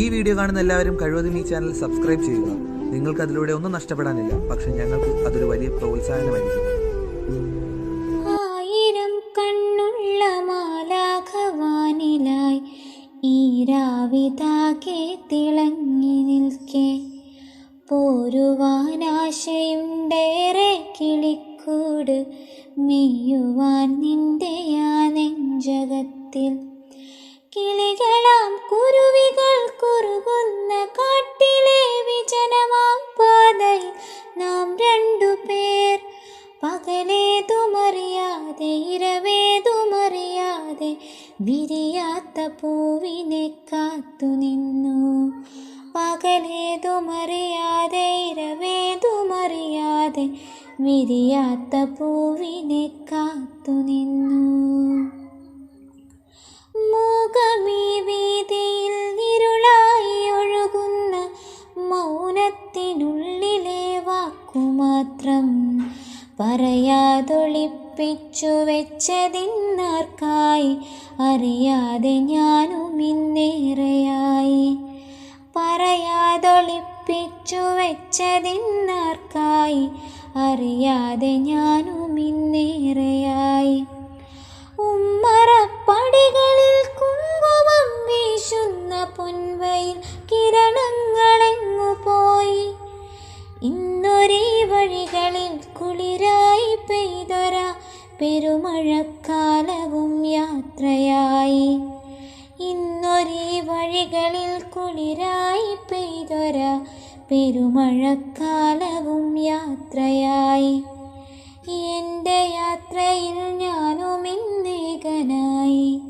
ഈ വീഡിയോ കാണുന്ന എല്ലാവരും കഴിവതും ഈ ചാനൽ സബ്സ്ക്രൈബ് ചെയ്യുക. നിങ്ങൾക്ക് അതിലൂടെ ഒന്നും നഷ്ടപ്പെടാനില്ല. പക്ഷെ ഞങ്ങൾക്ക് അതൊരു വലിയ പ്രോത്സാഹനമായിരിക്കും. ആയിരം കണ്ണുള്ള മാലാഖവാനിലായി ഈ രാവിതാകെ തിളങ്ങി വിരിയാത്ത പൂവിനെ കാത്തു നിന്നു. പകലേതുമറിയാതെ ഇരവേതുമറിയാതെ വിരിയാത്ത പൂവിനെ കാത്തു നിന്നു. മൂകമീ വീതിയിൽ ഇരുളായി ഒഴുകുന്ന മൗനത്തിനുള്ളിലെ വാക്കുമാത്രം പറയാതൊളിപ്പിച്ചു വെച്ചതിന്നാർക്കായി? അറിയാതെ ഞാനും ഇന്നേറെയായി. പറയാതൊളിപ്പിച്ചു വെച്ചതിന്നാർക്കായി? അറിയാതെ ഞാനും ഇന്നേറെയായി. ഉമ്മറപ്പടികളിൽ പെരുമഴക്കാലവും യാത്രയായി. ഇന്നൊരേ വഴികളിൽ കുളിരായി പെയ്തൊര പെരുമഴക്കാലവും യാത്രയായി. എന്റെ യാത്രയിൽ ഞാനും ഇന്നേകനായി.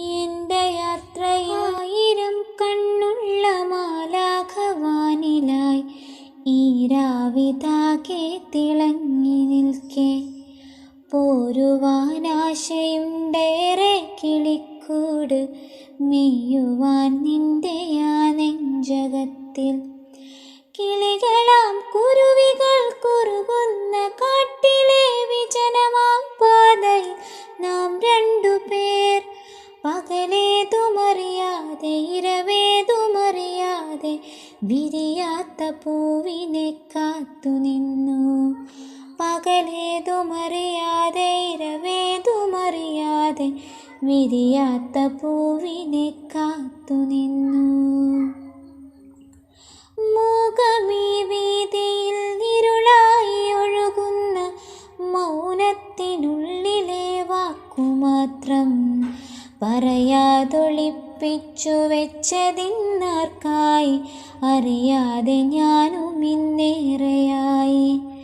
എന്റെ യാത്രയിൽ ആയിരം കണ്ണുള്ള മാലാഘവാനിലായി ഈ രാവിതാകെ തിളങ്ങി നിൽക്കെ. പോരുവാനാശയുണ്ടേറെ കിളിക്കൂട് മെയ്യുവാൻ നിന്റെ ആ നെഞ്ചകത്തിൽ. കിളികളാം കുരുവികൾ കുറുകുന്ന കാട്ടിലെ വിജനമാം പാതയിൽ നാം രണ്ടുപേർ പകലേതുമറിയാതെ ഇരവേതുമറിയാതെ വിരിയാത്ത പൂവിനെ കാത്തു നിന്നു. പകലേതുമറിയാതെ ഇരവേതുമറിയാതെ വിരിയാത്ത പൂവിനെ കാത്തു നിന്നു. മൂകമീ വീതിയിൽ ഇരുളായി ഒഴുകുന്ന മൗനത്തിനുള്ളിലെ വാക്കുമാത്രം പറയാതൊളിപ്പിച്ചു വെച്ചതിന്നാർക്കായി അറിയാതെ ഞാനും ഇന്നേറെയായി.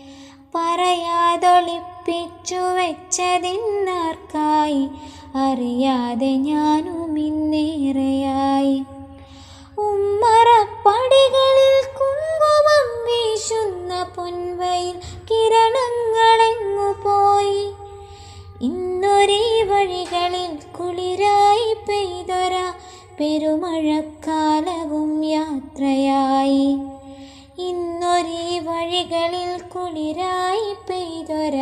പറയാതൊളിപ്പിച്ചു വെച്ചതിന്നാർക്കായി അറിയാതെ ഞാനും ഇന്നേറെയായി. ഉമ്മറപ്പടികളിൽ കുങ്കുമം വീശുന്ന പൊൻവയിൽ കിരണങ്ങളെങ്ങു പോയി? ഇന്നൊരേ വഴികളിൽ കുളിരായി പെയ്തൊര പെരുമഴക്കാലവും യാത്രയായി. ഇന്നൊരേ വഴികളിൽ കുളിരായി പെയ്തൊര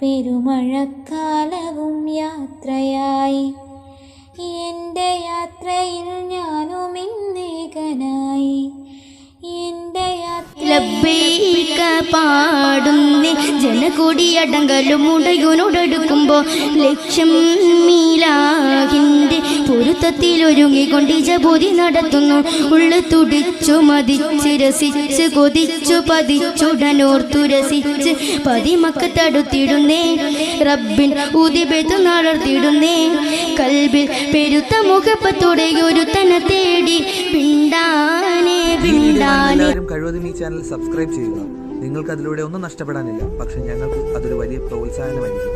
പെരുമഴക്കാലവും യാത്രയായി. എന്റെ യാത്രയിൽ ഞാനും ഇന്നേകനായി എന്റെ ലബ്ബൈക പാടുന്നേ ജനകൂടിയടങ്കലും ഉടയുനോടെടുക്കുമ്പോൾ ലക്ഷ്യം പൊരുത്തത്തിലൊരുങ്ങിക്കൊണ്ട് ജബോധി നടത്തുന്നു. ഉള്ളു തുടിച്ചു മതിച്ച് രസിച്ച് കൊതിച്ചു പതിച്ചുടനോർത്തു രസിച്ച് പതിമക്ക തടുത്തിടുന്നേ. റബ്ബിൻ ഉദിബെത്തു നടത്തിടുന്നേ കൽബിൽ പെരുത്ത മുഖപ്പത്തോടെ ഒരു തന തേടി പിണ്ടാനേ പിണ്ടാനെ. കഴിവതും ഈ ചാനൽ സബ്സ്ക്രൈബ് ചെയ്യുക നിങ്ങൾക്ക് അതിലൂടെ ഒന്നും നഷ്ടപ്പെടാനില്ല. പക്ഷെ ഞങ്ങൾക്ക് അതൊരു വലിയ പ്രോത്സാഹനമായിരിക്കും.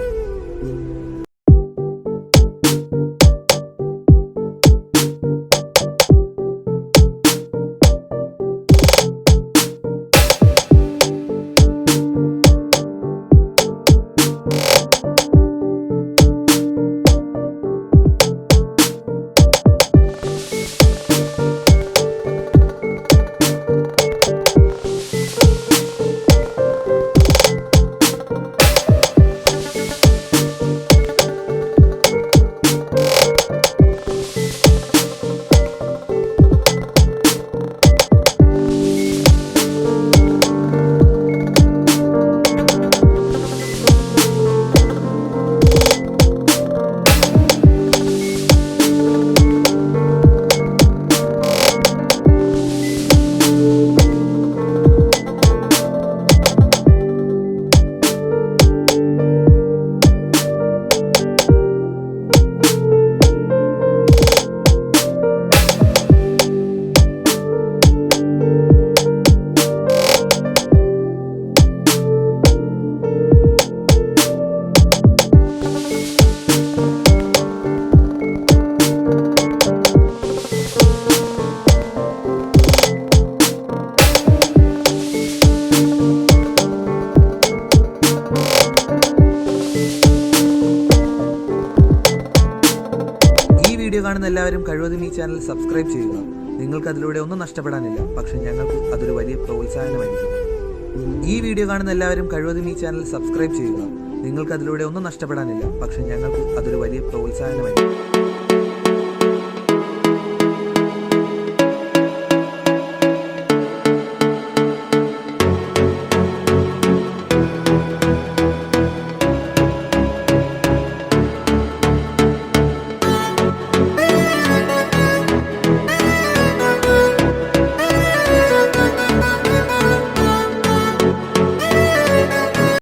എല്ലാവരും കഴിവതും ഈ ചാനൽ സബ്സ്ക്രൈബ് ചെയ്യുക. നിങ്ങൾക്ക് അതിലൂടെ ഒന്നും നഷ്ടപ്പെടാനില്ല. പക്ഷെ ഞങ്ങൾക്ക് അതൊരു വലിയ പ്രോത്സാഹനമായിരിക്കും. ഈ വീഡിയോ കാണുന്ന എല്ലാവരും കഴിവതും ഈ ചാനൽ സബ്സ്ക്രൈബ് ചെയ്യുക. നിങ്ങൾക്ക് അതിലൂടെ ഒന്നും നഷ്ടപ്പെടാനില്ല. പക്ഷെ ഞങ്ങൾക്ക് അതൊരു വലിയ പ്രോത്സാഹനമായിരിക്കും.